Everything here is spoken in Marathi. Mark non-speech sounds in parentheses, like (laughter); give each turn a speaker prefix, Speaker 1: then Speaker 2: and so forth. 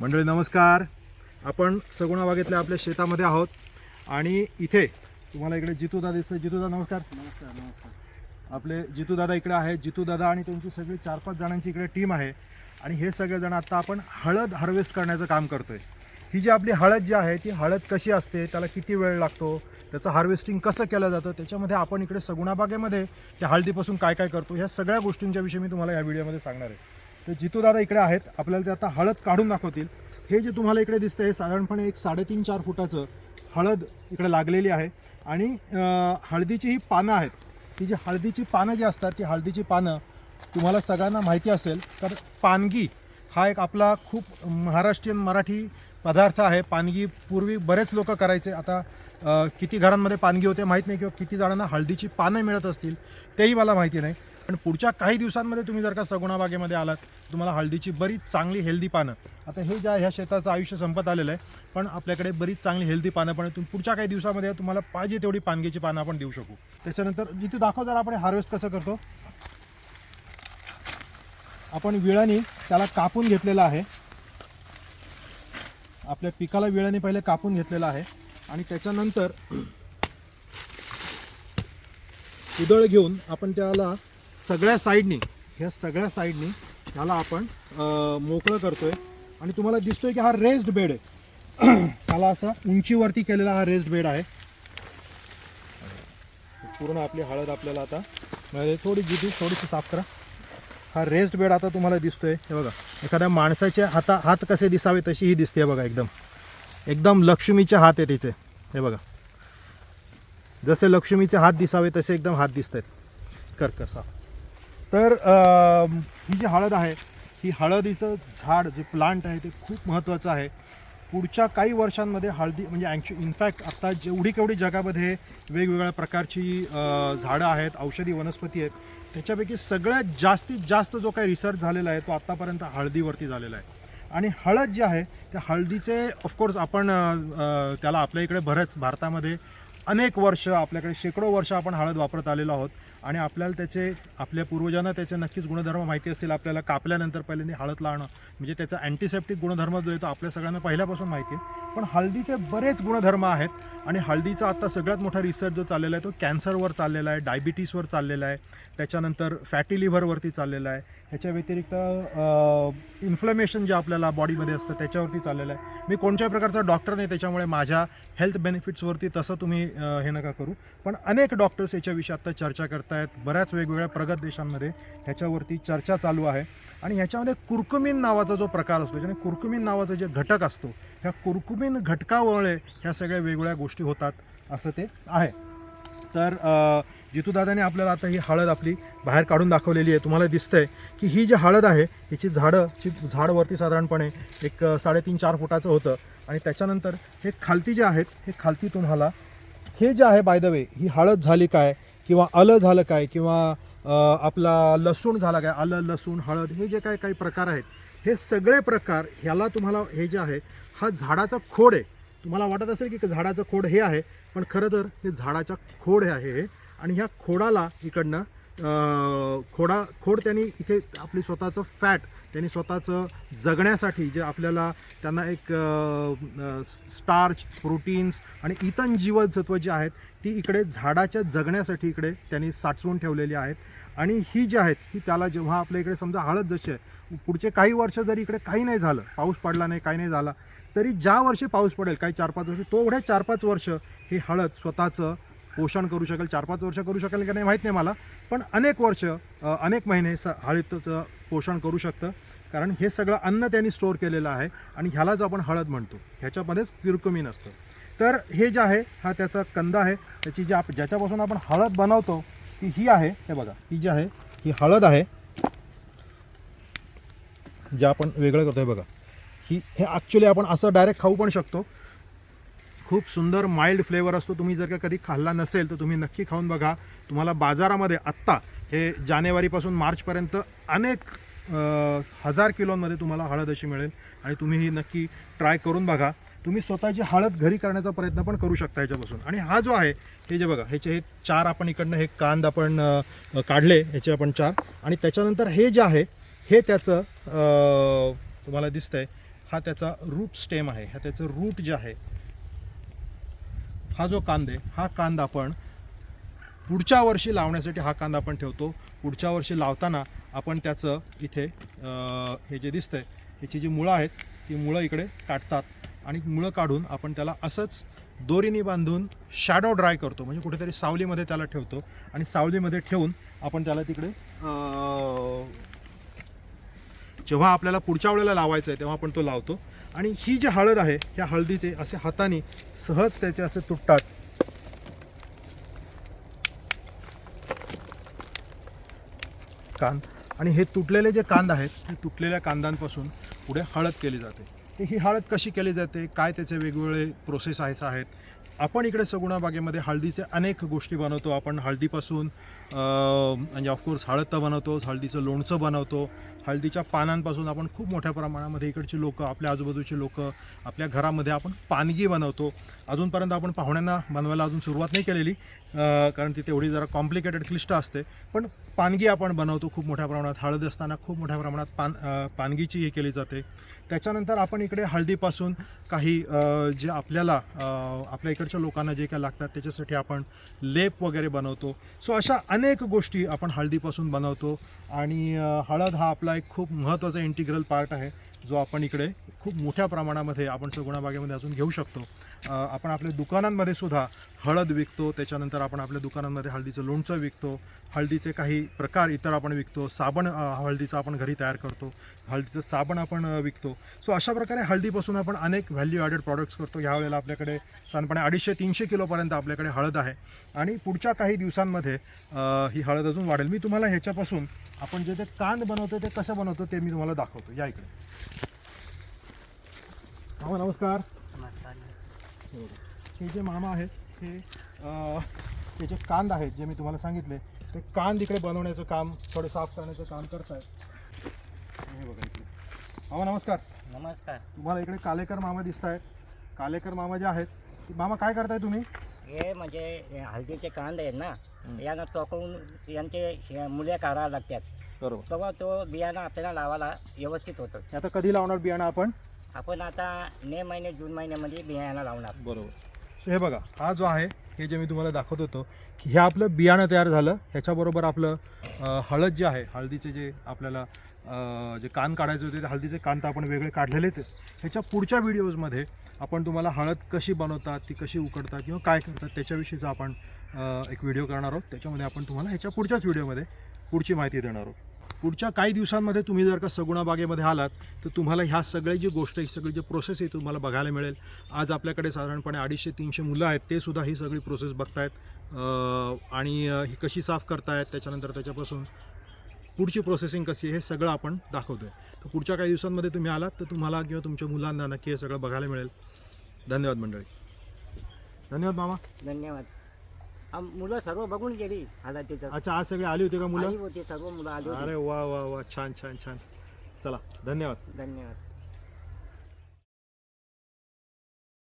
Speaker 1: मंडळी नमस्कार. आपण सगुणा बागेतल्या आपल्या शेतामध्ये आहोत आणि इथे तुम्हाला इकडे जितू दादा दिसतं जितू दादा नमस्कार.
Speaker 2: नमस्कार नमस्कार.
Speaker 1: आपले जितू दादा इकडे आहेत जितू दादा आणि त्यांची सगळी चार पाच जणांची इकडे टीम आहे. आणि हे सगळेजण आता आपण हळद हार्वेस्ट करण्याचं काम करतोय. ही जी आपली हळद जी आहे ती हळद कशी असते त्याला किती वेळ लागतो त्याचं हार्वेस्टिंग कसं केलं जातं त्याच्यामध्ये आपण इकडे सगुणा बागेमध्ये त्या हळदीपासून काय काय करतो ह्या सगळ्या गोष्टींच्या विषयी मी तुम्हाला या व्हिडिओमध्ये सांगणार आहे. तर जितू दादा इकडे आहेत आपल्याला ते आता हळद काढून दाखवतील. हे जे तुम्हाला इकडे दिसतं हे साधारणपणे एक साडेतीन चार फुटाचं हळद इकडे लागलेली आहे. आणि हळदीची ही पानं आहेत. ही जी हळदीची पानं जी असतात ती हळदीची पानं तुम्हाला सगळ्यांना माहिती असेल तर पानगी हा एक आपला खूप महाराष्ट्रीयन मराठी पदार्थ आहे. पानगी पूर्वी बरेच लोक करायचे. आता किती घरांमध्ये पानगी होते माहीत नाही किंवा किती जणांना हळदीची पानं मिळत असतील तेही मला माहिती नाही. पण पुढच्या काही दिवसांमध्ये तुम्ही जर का सगुणाबागेमध्ये आलात तुम्हाला हळदीची बरीच चांगली हेल्दी पानं. आता हे ज्या ह्या शेताचं आयुष्य संपत आलेलं आहे पण आपल्याकडे बरीच चांगली हेल्दी पानं पण तुम्ही पुढच्या काही दिवसामध्ये तुम्हाला पाहिजे तेवढी पानगीची पानं आपण देऊ शकू. त्याच्यानंतर जिथे दाखव जरा आपण हार्वेस्ट कसं करतो. आपण विळाने त्याला कापून घेतलेलं आहे. आपल्या पिकाला विळाने पहिले कापून घेतलेलं आहे. आणि त्याच्यानंतर उदळ घेऊन आपण त्याला सगळ्या साईडनी ह्या सगळ्या साईडनी ह्याला आपण मोकळं करतोय. आणि तुम्हाला दिसतोय की हा रेस्ड बेड आहे. (clears throat) त्याला असा उंचीवरती केलेला हा रेस्ड बेड आहे. पूर्ण आपली हळद आपल्याला आता म्हणजे थोडी जिथी थोडीशी साफ करा. हा रेस्ट बेड आता तुम्हाला दिसतोय. हे बघा एखाद्या माणसाचे हाता हात कसे दिसावे तशी ही दिसते बघा एकदम. एकदम लक्ष्मीचे हात आहे तिचे हे बघा. जसे लक्ष्मीचे हात दिसावे तसे एकदम हात दिसत आहेत कर कर साफ. तर अं, ही जी हळद आहे ही हळदीचं झाड जे प्लांट आहे ते खूप महत्त्वाचं आहे. पुढच्या काही वर्षांमध्ये हळदी म्हणजे ॲक्च्यु इनफॅक्ट आत्ता जेवढी केवढी जगामध्ये वेगवेगळ्या प्रकारची झाडं आहेत औषधी वनस्पती आहेत त्याच्यापैकी सगळ्यात जास्तीत जास्त जो काही रिसर्च झालेला आहे तो आत्तापर्यंत हळदीवरती झालेला आहे. आणि हळद जी आहे त्या हळदीचे ऑफकोर्स आपण अ, अ, त्याला आपल्या इकडे बरंच भारतामध्ये अनेक वर्ष आपल्याकडे शेकडो वर्ष आपण हळद वापरत आलेलो आहोत. आणि आपल्याला त्याचे आपल्या पूर्वजांना त्याचे नक्कीच गुणधर्म माहिती असतील. आपल्याला कापल्यानंतर पहिल्यांदा हळद लावणं म्हणजे त्याचा अँटीसेप्टिक गुणधर्म जो आहे तो आपल्या सगळ्यांना पहिल्यापासून माहिती आहे. पण हळदीचे बरेच गुणधर्म आहेत आणि हळदीचा आता सगळ्यात मोठा रिसर्च जो चाललेला आहे तो कॅन्सरवर चाललेला आहे डायबिटीसवर चाललेला आहे त्याच्यानंतर फॅटी लिव्हरवरती चाललेला आहे. ह्याच्या व्यतिरिक्त इन्फ्लमेशन जे आपल्याला बॉडीमध्ये असतं त्याच्यावरती चाललेलं आहे. मी कोणत्याही प्रकारचा डॉक्टर नाही त्याच्यामुळे माझ्या हेल्थ बेनिफिट्सवरती तसं तुम्ही हे नका करू. पण अनेक डॉक्टर्स याच्याविषयी आत्ता चर्चा करतात आहेत बऱ्याच वेगवेगळ्या प्रगत देशांमध्ये ह्याच्यावरती चर्चा चालू आहे. आणि ह्याच्यामध्ये कुर्कुमिन नावाचा जो प्रकार असतो ज्याने कुर्कुमिन नावाचा जे घटक असतो ह्या कुर्कुमिन घटकामुळे ह्या सगळ्या वेगवेगळ्या गोष्टी होतात असं ते आहे. तर जितूदादाने आपल्याला आता ही हळद आपली बाहेर काढून दाखवलेली आहे. तुम्हाला दिसतंय की ही जी हळद आहे हिची झाडं ची झाडवरती साधारणपणे एक साडेतीन चार फुटाचं होतं. आणि त्याच्यानंतर हे खालती जे आहेत हे खालती तुम्हाला हे जे आहे बाय द वे ही हळद झाली काय किंवा आलं झालं काय किंवा आपला लसूण झाला काय आलं लसूण हळद हे जे काय काही प्रकार आहेत हे सगळे प्रकार ह्याला तुम्हाला हे जे आहे हा झाडाचा खोड आहे. तुम्हाला वाटत असेल की झाडाचं खोड हे आहे पण खरं तर हे झाडाच्या खोड हे आहे. हे आणि ह्या खोडाला इकडनं खोडा खोड त्यांनी इथे आपली स्वतःचं फॅट त्यांनी स्वतःचं जगण्यासाठी जे आपल्याला त्यांना एक स्टार्च प्रोटीन्स आणि इतर जीवनसत्व जी आहेत ती इकडे झाडाच्या जगण्यासाठी इकडे त्यांनी साठवून ठेवलेली आहेत. आणि ही जी आहेत ही त्याला जेव्हा आपल्या इकडे समजा हळद जशी आहे पुढचे काही वर्ष जरी इकडे काही नाही झालं पाऊस पडला नाही काही नाही झाला तरी ज्या वर्षी पाऊस पडेल काही चार पाच वर्ष तेवढ्या चार पाच वर्ष ही हळद स्वतःचं पोषण करू शकेल चार पाच वर्ष करू शकेल की नाही माहीत नाही मला. पण अनेक वर्ष अनेक महिने स हळदचं पोषण करू शकतं. कारण हे सगळं अन्न त्यांनी स्टोअर केलेलं आहे आणि ह्यालाच आपण हळद म्हणतो. ह्याच्यामध्येच क्युरकुमिन असतं तर हे जे आहे हा त्याचा कंदा आहे. त्याची जी आप ज्याच्यापासून आपण हळद बनवतो ती ही आहे. हे बघा ही जी आहे ही हळद आहे. जे आपण वेगळं करतो हे बघा. ही हे ॲक्च्युली आपण असं डायरेक्ट खाऊ पण शकतो. खूप सुंदर माइल्ड फ्लेवर असतो. तुम्ही जर का कधी खाल्ला नसेल तर तुम्ही नक्की खाऊन बघा. तुम्हाला बाजारामध्ये आत्ता हे जानेवारीपासून मार्चपर्यंत अनेक हजार किलोमध्ये तुम्हाला हळद अशी मिळेल आणि तुम्ही ही नक्की ट्राय करून बघा. तुम्ही स्वतःची हळद घरी करण्याचा प्रयत्न पण करू शकता ह्याच्यापासून आणि हा जो आहे हे जे बघा ह्याचे हे चार आपण इकडनं हे कांद आपण काढले ह्याचे आपण चार. आणि त्याच्यानंतर हे जे आहे हे त्याचं तुम्हाला दिसतंय हा त्याचा रूट स्टेम आहे. हा त्याचं रूट जे आहे हा जो कांदा आहे हा कांदा आपण पुढच्या वर्षी लावण्यासाठी हा कांदा आपण ठेवतो. पुढच्या वर्षी लावताना आपण त्याचं इथे हे जे दिसतंय ह्याची जी मुळं आहेत ती मुळं इकडे काढतात आणि मुळं काढून आपण त्याला असंच दोरीने बांधून शॅडो ड्राय करतो. म्हणजे कुठेतरी सावलीमध्ये त्याला ठेवतो आणि सावलीमध्ये ठेवून आपण त्याला तिकडे जेव्हा आपल्याला पुढच्या वेळेला लावायचं आहे तेव्हा आपण तो लावतो. आणि ही जी हळद आहे ह्या हळदीचे असे हाताने सहज त्याचे असे तुटतात. कांद. आणि हे तुटलेले जे कांद आहेत हे तुटलेल्या कांदांपासून पुढे हळद केली जाते. ही हळद कशी केली जाते काय त्याचे वेगवेगळे प्रोसेस आहेत आहेत आपण इकडे सगुणा बागेमध्ये हळदीचे अनेक गोष्टी बनवतो. आपण हळदीपासून म्हणजे ऑफकोर्स हळद बनवतो हळदीचं लोणचं बनवतो. हळदीच्या पानांपासून आपण खूप मोठ्या प्रमाणामध्ये इकडची लोकं आपल्या आजूबाजूची लोकं आपल्या घरामध्ये आपण पानगी बनवतो. अजूनपर्यंत आपण पाहुण्यांना बनवायला अजून सुरुवात नाही केलेली कारण ती तेवढी जरा कॉम्प्लिकेटेड क्लिष्ट असते. पण पानगी आपण बनवतो खूप मोठ्या प्रमाणात. हळद असताना खूप मोठ्या प्रमाणात पान पानगीची हे केली जाते. त्याच्यानंतर आपण इकडे हळदीपासून काही जे आपल्याला आपल्या इकडे इकडच्या लोकांना जे काय लागतात त्याच्यासाठी आपण लेप वगैरे बनवतो. सो अशा अनेक गोष्टी आपण हळदीपासून बनवतो. आणि हळद हा आपला एक खूप महत्त्वाचा इंटिग्रल पार्ट आहे जो आपण इकडे खूप मोठ्या प्रमाणामध्ये आपण सगुणा बागेमध्ये अजून घेऊ शकतो. आपण आपल्या दुकानांमध्ये सुद्धा हळद विकतो त्याच्यानंतर आपण आपल्या दुकानांमध्ये हळदीचं लोणचं विकतो हळदीचे काही प्रकार इतर आपण विकतो साबण हळदीचा आपण घरी तयार करतो हळदीचं साबण आपण विकतो. सो अशा प्रकारे हळदीपासून आपण अनेक व्हॅल्यू ॲडेड प्रॉडक्ट्स करतो. ह्यावेळेला आपल्याकडे साधारणपणे अडीचशे तीनशे किलोपर्यंत आपल्याकडे हळद आहे. आणि पुढच्या काही दिवसांमध्ये ही हळद अजून वाढेल. मी तुम्हाला ह्याच्यापासून आपण जे ते कांद बनवतो ते कसं बनवतो ते मी तुम्हाला दाखवतो. या इकडे. मामा नमस्कार. हे. हे जे मामा आहेत हे हे जे कांद आहेत जे मी तुम्हाला सांगितले ते कांद इकडे बनवण्याचं काम थोडे साफ करण्याचं काम करतायत. हे बघा इकडे. मामा नमस्कार.
Speaker 2: नमस्कार.
Speaker 1: तुम्हाला इकडे कालेकर मामा दिसत आहेत कालेकर मामा जे आहेत ते मामा काय करताय तुम्ही?
Speaker 3: हे म्हणजे हळदीचे कांदे आहेत ना यांना टोकवून यांचे मुले काढावं लागतात.
Speaker 1: बरोबर.
Speaker 3: तेव्हा तो बियाणं आपल्याला लावायला व्यवस्थित होतं.
Speaker 1: आता कधी लावणार बियाणं आपण?
Speaker 3: आपण आता मे महिने जून महिन्यामध्ये बियाणं लावणार.
Speaker 1: बरोबर. सो हे बघा हा जो आहे हे जे मी तुम्हाला दाखवत होतो की हे आपलं बियाणं तयार झालं. ह्याच्याबरोबर आपलं हळद जे आहे हळदीचे जे आपल्याला जे कान काढायचे होते ते हळदीचे कान तर आपण वेगळे काढलेलेच आहेत. ह्याच्या पुढच्या व्हिडिओजमध्ये आपण तुम्हाला हळद कशी बनवतात ती कशी उकडतात किंवा काय करतात त्याच्याविषयीचा आपण एक व्हिडिओ करणार आहोत. त्याच्यामध्ये आपण तुम्हाला ह्याच्या पुढच्याच व्हिडिओमध्ये पुढची माहिती देणार आहोत. पुढच्या काही दिवसांमध्ये तुम्ही जर का सगुणा बागेमध्ये आलात तर तुम्हाला ह्या सगळ्या जी गोष्ट ही सगळी जी प्रोसेस आहे तुम्हाला बघायला मिळेल. आज आपल्याकडे साधारणपणे अडीचशे तीनशे मुलं आहेत ते सुद्धा ही सगळी प्रोसेस बघतायत. आणि ही कशी साफ करतायत त्याच्यानंतर त्याच्यापासून पुढची प्रोसेसिंग कशी आहे हे सगळं आपण दाखवतोय. तर पुढच्या काही दिवसांमध्ये तुम्ही आलात तर तुम्हाला किंवा तुमच्या मुलांना नक्की हे सगळं बघायला मिळेल. धन्यवाद मंडळी. धन्यवाद मामा.
Speaker 3: धन्यवाद. आम- मुलं सर्व बघून गेली हळदीचं
Speaker 1: अच्छा आज सगळे आली होती का
Speaker 3: आली
Speaker 1: मुलं
Speaker 3: होती सर्व मुलं आली
Speaker 1: अरे वा वा वा. छान छान छान. चला धन्यवाद.
Speaker 3: धन्यवाद.